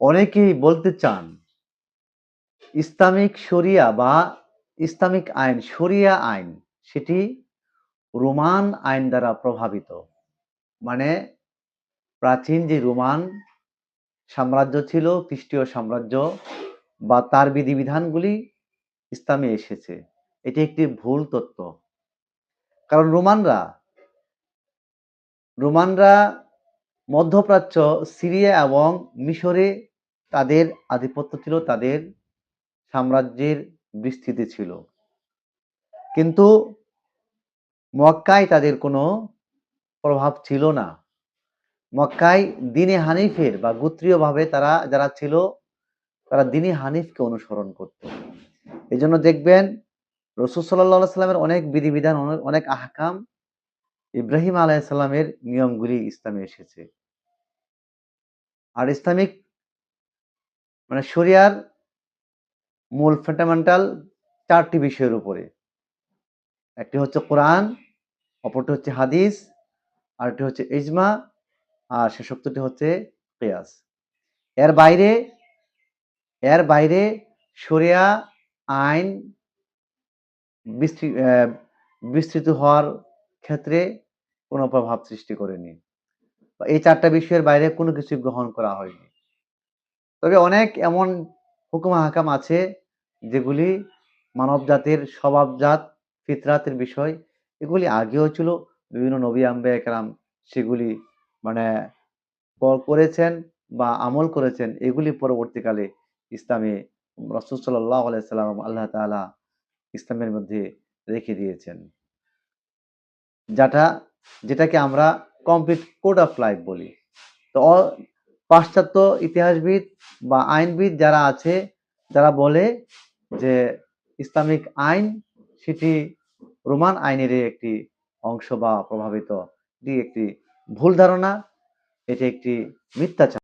অনেকেই বলতে চান, ইসলামিক শরিয়া বা ইসলামিক আইন, শরিয়া আইন, সেটি রোমান আইন দ্বারা প্রভাবিত। মানে প্রাচীন যে রোমান সাম্রাজ্য ছিল, খ্রিস্টীয় সাম্রাজ্য বা তার বিধিবিধানগুলি ইসলামে এসেছে। এটি একটি ভুল তত্ত্ব। কারণ রোমানরা রোমানরা মধ্যপ্রাচ্য, সিরিয়া এবং মিশরে তাদের আধিপত্য ছিল, তাদের সাম্রাজ্যের বিস্তৃতি ছিল। কিন্তু মক্কায় তাদের কোনো প্রভাব ছিল না। মক্কায় দিনে হানিফের বা গোত্রীয়ভাবে তারা, যারা ছিল, তারা দিনে হানিফকে অনুসরণ করত। এই জন্য দেখবেন, রসুল সাল্লাহ সাল্লামের অনেক বিধিবিধান, অনেক আহকাম ইব্রাহিম আলাইসাল্লামের নিয়মগুলি ইসলামে এসেছে। আর ইসলামিক মানে শরিয়ার মূল ফান্ডামেন্টাল চারটি বিষয়ের উপরে। একটি হচ্ছে কোরআন, অপরটি হচ্ছে হাদিস, আরেকটি হচ্ছে ইজমা, আর শেষোক্তটি হচ্ছে কেয়াস। এর বাইরে এর বাইরে শরিয়া আইন বিস্তৃত হওয়ার ক্ষেত্রে কোনো প্রভাব সৃষ্টি করেনি। বা এই চারটা বিষয়ের বাইরে কোনো কিছু গ্রহণ করা হয়নি। তবে অনেক এমন হুকুম হাকাম আছে যেগুলি মানব জাতির স্বভাবজাত, ফিতরাতের বিষয়, এগুলি আগেও ছিল। বিভিন্ন নবী আম্বে একরাম সেগুলি মানে করেছেন বা আমল করেছেন, এগুলি পরবর্তীকালে ইসলামে রসুল সাল্লাহ আলাইসাল্লাম আল্লাহ তাআলা ইসলামের মধ্যে রেখে দিয়েছেন। যেটা যেটাকে আমরা কমপ্লিট কোড অফ লাইফ বলি। তো পাশ্চাত্য ইতিহাসবিদ বা আইনবিদ যারা আছে, যারা বলে যে ইসলামিক আইন সেটি রোমান আইনের একটি অংশ বা প্রভাবিত, এটি একটি ভুল ধারণা, এটি একটি মিথ্যাচার।